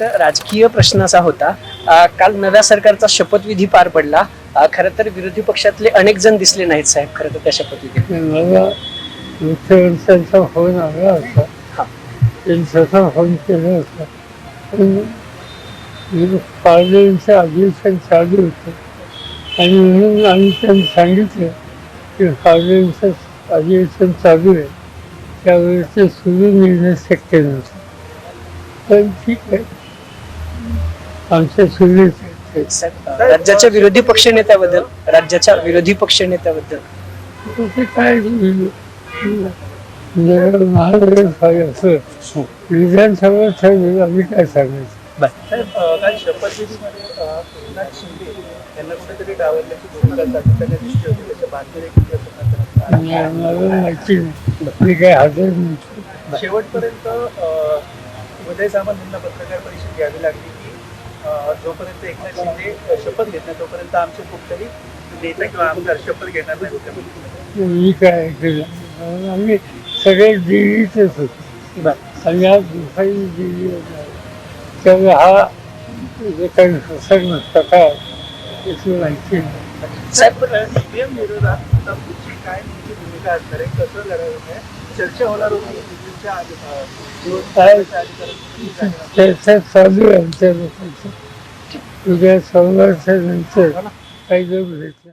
तर राजकीय प्रश्न असा होता काल नव्या सरकारचा शपथविधी पार पडला. खरं तर विरोधी पक्षातले अनेक जण दिसले नाहीत साहेब खरं तर त्या शपथविधीत मला मुख्यमंत्र्यांचा फोन आला होता स्वतः फोन केला होता पण पार्लमेंटचं अधिवेशन चालू होतं. आणि म्हणून आम्ही त्यांनी सांगितलं की पार्लमेंटचं अधिवेशन चालू आहे. त्यावेळेस ते सुरू निर्णय शक्य नव्हतं. पण ठीक आहे. आमच्या राज्याच्या विरोधी पक्षनेत्याबद्दल राज्याच्या विरोधी पक्षनेत्याबद्दल ते काय विधानसभा आम्ही काय सांगायचं? साहेब अ, काल शपथविधीमध्ये अ, एकनाथ शिंदे यांना कुठेतरी डावलल्याची भूमिका सातत्याने दिसली होती त्याच्या बातमी देखील प्रसारणात आणि आम्हाला माहिती नाही. मी काय हजर नाही. शेवटपर्यंत अ, उदय सामंत यांना पत्रकार परिषद घ्यावी लागली. जोपर्यंत एकनाथ शिंदे शपथ घेत नाही तोपर्यंत आमचे कुठल्याही नेता किंवा आमदार शपथ घेणार नाही. मी काय केलं आम्ही सगळे दिल्लीतच होतो. आणि आज दुपारी दिल्ली त्यामुळे हा जे काही प्रसंग प्रकार त्याची माहिती नाही. साहेब ईव्हीएम विरोधात काय तुमची भूमिका असणार आहे? कसं लढायचं आहे? चर्चा होणार होती. चर्चा चालू आहे आमच्या लोकांची. उद्या सोमवारच्या नंतर काही लोक भेटले